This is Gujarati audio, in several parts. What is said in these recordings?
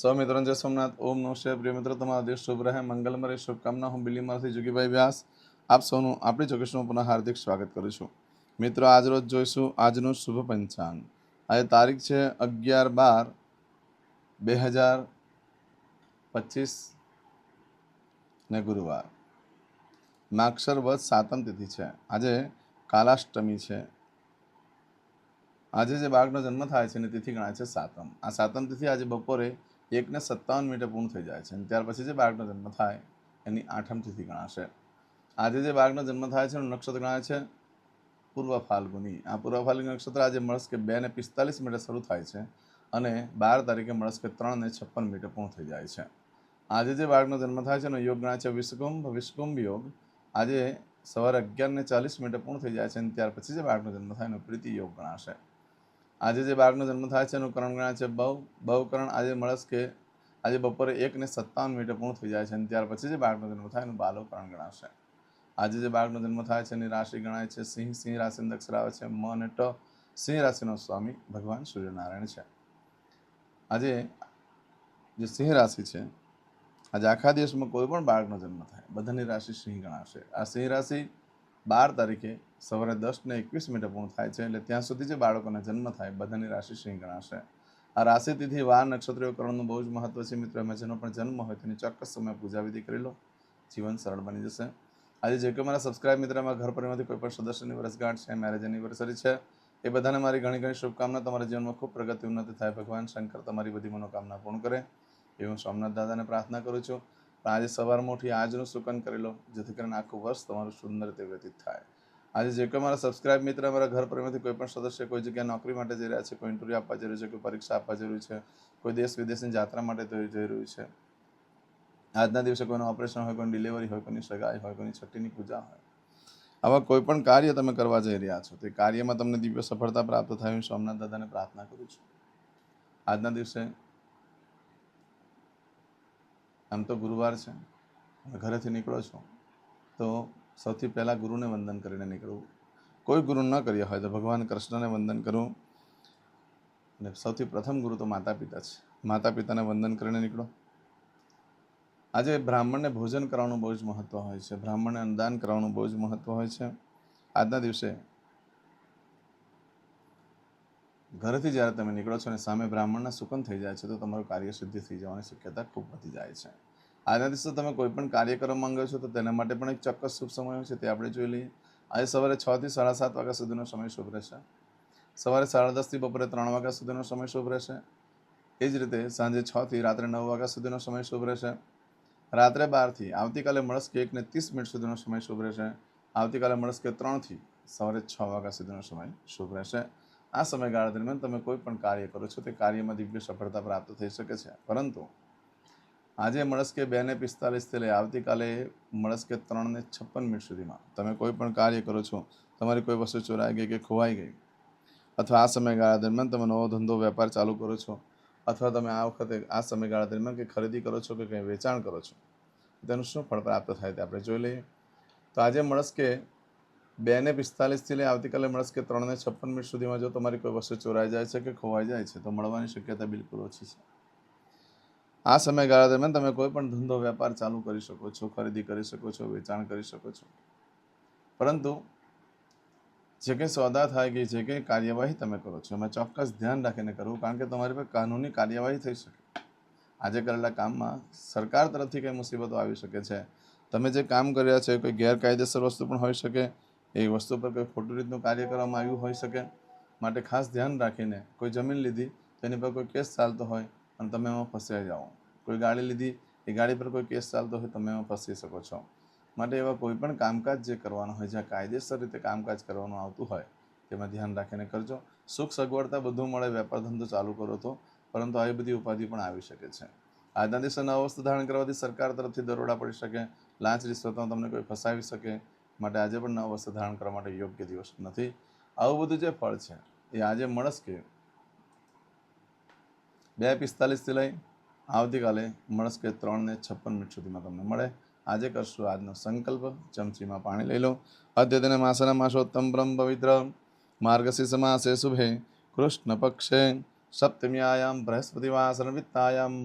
સૌ મિત્રોને જય સોમનાથ, ઓમ નો શિવાય. પ્રિય મિત્રો, તમારો દિવસ શુભ રહે. મંગલમય શુભકામના. હું બિલીમાંથી જોગીભાઈ વ્યાસ. આપ સૌનું, આપણી ચોકસનું પુનઃ હાર્દિક સ્વાગત કરું છું. મિત્રો, આજ રોજ જોઈશું આજનું શુભ પંચાંગ. આજે તારીખ છે અગિયાર બાર બે હજાર પચીસ ને ગુરુવાર. નાક્ષર વધ સાતમ તિથિ છે. આજે કાલાષ્ટમી છે. આજે જે બાળકનો જન્મ થાય છે એની તિથિ ગણાય છે સાતમ. આ સાતમ તિથિ આજે બપોરે એકને સત્તાવન મિનિટે પૂર્ણ થઈ જાય છે અને ત્યાર પછી જે બાળકનો જન્મ થાય એની આઠમ તિથિ ગણાશે. આજે જે બાળકનો જન્મ થાય છે એનું નક્ષત્ર ગણાય છે પૂર્વ ફાલ્ગુની. આ પૂર્વ ફાલ્ગુની નક્ષત્ર આજે મળસ્કે બે ને પિસ્તાલીસ મિનિટે શરૂ થાય છે અને બાર તારીખે મળસ્કે ત્રણ ને છપ્પન મિનિટે પૂર્ણ થઈ જાય છે. આજે જે બાળકનો જન્મ થાય છે એનો યોગ ગણાય છે વિષકુંભ. વિષકુંભ યોગ આજે સવારે અગિયાર ને ચાલીસ મિનિટે પૂર્ણ થઈ જાય છે અને ત્યાર પછી જે બાળકનો જન્મ થાય એનો પ્રીતિ યોગ ગણાશે. આજે જે બાળકનો જન્મ થાય છે એનું કરણ ગણાય છે બહુ બહુકરણ આજે મળસ કે આજે બપોરે એકને સત્તાવન મિનિટે પૂર્ણ થઈ જાય છે અને ત્યાર પછી જે બાળકનો જન્મ થાય એનું બાલોકરણ ગણાશે. આજે જે બાળકનો જન્મ થાય છે એની રાશિ ગણાય છે સિંહ સિંહ રાશિ દક્ષરાવે છે મ અને ટ. સિંહ રાશિનો સ્વામી ભગવાન સૂર્યનારાયણ છે. આજે જે સિંહ રાશિ છે, આજે આખા દિવસમાં કોઈ પણ બાળકનો જન્મ થાય, બધાની રાશિ સિંહ ગણાશે. આ સિંહ રાશિ બાર તારીખે સવારે દસને એકવીસ મિનિટે પૂર્ણ થાય છે એટલે ત્યાં સુધી જે બાળકોને જન્મ થાય બધાની રાશિ સિંહ ગણાશે. આ રાશિ તિથિ વાર નક્ષત્રીય કરણનું બહુ જ મહત્વ છે મિત્રો. એમાં જેનો પણ જન્મ હોય તેની ચોક્કસ સમય પૂજા વિધિ કરી લો. જીવન સરળ બની જશે. આજે જે કે મારા સબસ્ક્રાઇબ મિત્રમાં ઘર પરિવારમાંથી કોઈ પણ સદસ્યની વર્ષગાંઠ છે મેરેજ એનિવર્સરી છે, એ બધાને મારી ઘણી ઘણી શુભકામના. તમારા જીવનમાં ખૂબ પ્રગતિ, ઉન્નતિ થાય. ભગવાન શંકર તમારી બધી મનોકામના પૂર્ણ કરે. એ હું સોમનાથ દાદાને પ્રાર્થના કરું છું. પણ આજે સવારમાં ઉઠી આજનું સુકન કરી લો, જેથી કરીને આખું વર્ષ તમારું સુંદર રીતે વ્યતીત થાય. આજે જે કોઈ મારા સબસ્ક્રાઇબ મિત્ર, મારા ઘર પરિવારમાંથી કોઈ પણ સદસ્ય કોઈ જગ્યાએ નોકરી માટે જઈ રહ્યા છે, કોઈ ઇન્ટરવ્યૂ આપવા જઈ રહ્યું છે, કોઈ પરીક્ષા આપવા જઈ છે, કોઈ દેશ વિદેશની યાત્રા માટે જઈ રહ્યું છે. આજના દિવસે કોઈનું ઓપરેશન હોય, કોઈની ડિલિવરી હોય, કોઈની સગાઈ હોય, કોઈની છઠ્ઠીની પૂજા હોય. આવા કોઈ પણ કાર્ય તમે કરવા જઈ રહ્યા છો, તે કાર્યમાં તમને દિવ્ય સફળતા પ્રાપ્ત થાય, હું સોમનાથ દાદાને પ્રાર્થના કરું છું. આજના દિવસે આમ તો ગુરુવાર છે. ઘરેથી નીકળો છો. તો સૌથી પહેલાં ગુરુને વંદન કરીને નીકળવું. કોઈ ગુરુ ન કર્યા હોય તો ભગવાન કૃષ્ણને વંદન કરવું અને સૌથી પ્રથમ ગુરુ તો માતા પિતા છે. માતા પિતાને વંદન કરીને નીકળો. આજે બ્રાહ્મણને ભોજન કરવાનું બહુ જ મહત્ત્વ હોય છે. બ્રાહ્મણને અન્નદાન કરવાનું બહુ જ મહત્ત્વ હોય છે. આજના દિવસે ઘરેથી જ્યારે તમે નીકળો છો અને સામે બ્રાહ્મણના સુકન થઈ જાય છે, તો તમારું કાર્ય સિદ્ધિ થઈ જવાની શક્યતા ખૂબ વધી જાય છે. આજના દિવસે તમે કોઈ પણ કાર્ય કરવા માંગો છો, તો તેના માટે પણ એક ચોક્કસ શુભ સમય છે, તે આપણે જોઈ લઈએ. આજે સવારે છ થી સાડા સાત વાગ્યા સુધીનો સમય શુભ રહેશે. સવારે સાડા દસથી બપોરે ત્રણ વાગ્યા સુધીનો સમય શુભ રહેશે. એ જ રીતે સાંજે છ થી રાત્રે નવ વાગ્યા સુધીનો સમય શુભ રહેશે. રાત્રે બારથી આવતીકાલે મળસ્કે એકને ત્રીસ મિનિટ સુધીનો સમય શુભ રહેશે. આવતીકાલે મળસ્કે ત્રણથી સવારે છ વાગ્યા સુધીનો સમય શુભ રહેશે. આ સમયગાળા દરમિયાન તમે કોઈ પણ કાર્ય કરો છો, તે કાર્યમાં દિવ્ય સફળતા પ્રાપ્ત થઈ શકે છે. પરંતુ આજે મળસ્કે બે ને પિસ્તાલીસથી લઈ આવતીકાલે મળસ્કે ત્રણ ને છપ્પન મિનિટ સુધીમાં તમે કોઈ પણ કાર્ય કરો છો, તમારી કોઈ વસ્તુ ચોરાઈ ગઈ કે ખોવાઈ ગઈ, અથવા આ સમયગાળા દરમિયાન તમે નવો ધંધો, વેપાર ચાલુ કરો છો, અથવા તમે આ વખતે આ સમયગાળા દરમિયાન કંઈ ખરીદી કરો છો કે કંઈ વેચાણ કરો છો, તેનું શું ફળ પ્રાપ્ત થાય તે આપણે જોઈ લઈએ. તો આજે મળસ્કે બે ને પિસ્તાલીસથી લઈ આવતીકાલે મળશે કે ત્રણને છપ્પન મિનિટ સુધીમાં જો તમારી કોઈ વસ્તુ ચોરાઈ જાય છે કે ખોવાઈ જાય છે, તો મળવાની શક્યતા બિલકુલ ઓછી છે. આ સમયગાળા દરમિયાન તમે કોઈ પણ ધંધો, વેપાર ચાલુ કરી શકો છો, ખરીદી કરી શકો છો, વેચાણ કરી શકો છો. પરંતુ જે કંઈ સોદા થાય કે જે કંઈ કાર્યવાહી તમે કરો છો, એમાં ચોક્કસ ધ્યાન રાખીને કરવું, કારણ કે તમારી પર કાનૂની કાર્યવાહી થઈ શકે. આજે કરેલા કામમાં સરકાર તરફથી કંઈ મુસીબતો આવી શકે છે. તમે જે કામ કર્યા છે, કોઈ ગેરકાયદેસર વસ્તુ પણ હોઈ શકે એ વસ્તુ પર કોઈ ખોટું રીતનું કાર્ય કરવામાં આવ્યું હોઈ શકે માટે ખાસ ધ્યાન રાખીને કોઈ જમીન લીધી, તેની પર કોઈ કેસ ચાલતો હોય અને તમે એમાં ફસાઈ જાઓ. કોઈ ગાડી લીધી, એ ગાડી પર કોઈ કેસ ચાલતો હોય, તમે એમાં ફસી શકો છો. માટે એવા કોઈ પણ કામકાજ જે કરવાનું હોય, જ્યાં કાયદેસર રીતે કામકાજ કરવાનું આવતું હોય, તેમાં ધ્યાન રાખીને કરજો. સુખ, સગવડતા બધું મળે, વેપાર ધંધો ચાલુ કરો તો, પરંતુ આવી બધી ઉપાધિ પણ આવી શકે છે. આજના દિવસે નવા વસ્તુ ધારણ કરવાથી સરકાર તરફથી દરોડા પડી શકે, લાંચ રિશ્વતમાં તમને કોઈ ફસાવી શકે માટે આજે પણ નવા વસ્ત્ર ધારણ કરવા માટે યોગ્ય દિવસ નથી. આવું બધું જે ફળ છે, એ આજે મળસ્કે બે પિસ્તાલીસથી લઈ આવતીકાલે મળસ્કે ત્રણ છપ્પન મિનિટ સુધીમાં તમને મળે. આજે કરશું આજનો સંકલ્પ. ચમચીમાં પાણી લઈ લો. અદ્યતને માસના માસોત્તમ બ્રહ્મ પવિત્ર માર્ગશીર્ષ માસે શુભે કૃષ્ણ પક્ષે સપ્તમ્યાયામ બૃહસ્પતિવાસન વિત્તાયામ.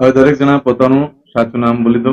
દરેક જણા પોતાનું સાચું નામ બોલી દો.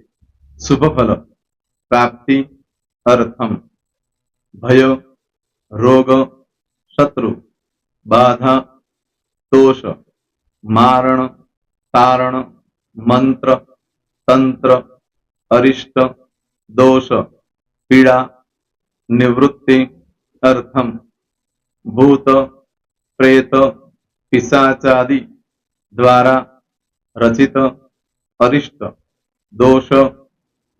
शुभ फल प्राप्ति अर्थम। भय, रोग, शत्रु, बाधा, दोष, मारण, तारण, मंत्र, तंत्र, अरिष्ट, दोष, पीड़ा, निवृत्ति, अर्थम। भूत, प्रेत, पिशाचादि द्वारा रचित अरिष्ट, दोष